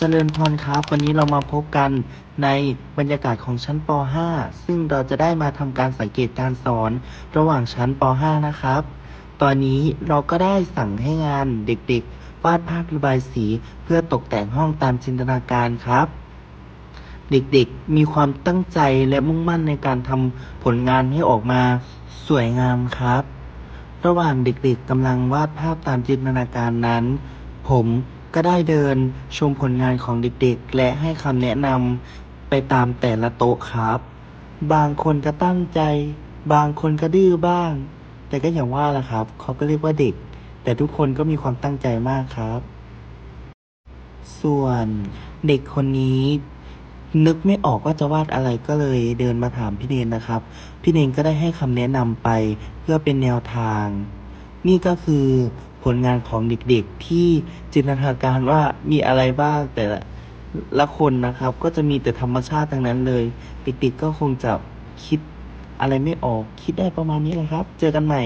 เจริญพรครับ วันนี้เรามาพบกันในบรรยากาศของชั้นป .5 ซึ่งเราจะได้มาทำการสังเกตการสอนระหว่างชั้นป .5 นะครับ ตอนนี้เราก็ได้สั่งให้งานเด็กๆ วาดภาพระบายสีเพื่อตกแต่งห้องตามจินตนาการครับ เด็กๆมีความตั้งใจและมุ่งมั่นในการทำผลงานให้ออกมาสวยงามครับ ระหว่างเด็กๆกำลังวาดภาพตามจินตนาการนั้น ผม ก็ได้เดินชมผลงานของเด็กๆ และให้คำแนะนำไปตามแต่ละโต๊ะครับ บางคนก็ตั้งใจ บางคนก็ดื้อบ้าง แต่ก็อย่างว่าล่ะครับ เขาก็เรียกว่าเด็ก แต่ทุกคนก็มีความตั้งใจมากครับ ส่วนเด็กคนนี้นึกไม่ออกว่าจะวาดอะไรก็เลยเดินมาถามพี่เนนนะครับ พี่เนนก็ได้ให้คำแนะนำไปเพื่อเป็นแนวทาง นี่ก็คือ ลงานของเด็กๆ ที่จินตนาการว่ามีอะไรบ้างแต่ละคนนะครับ ก็จะมีแต่ธรรมชาติทั้งนั้นเลย เด็กๆก็คงจะคิดอะไรไม่ออก คิดได้ประมาณนี้แหละครับ เจอกันใหม่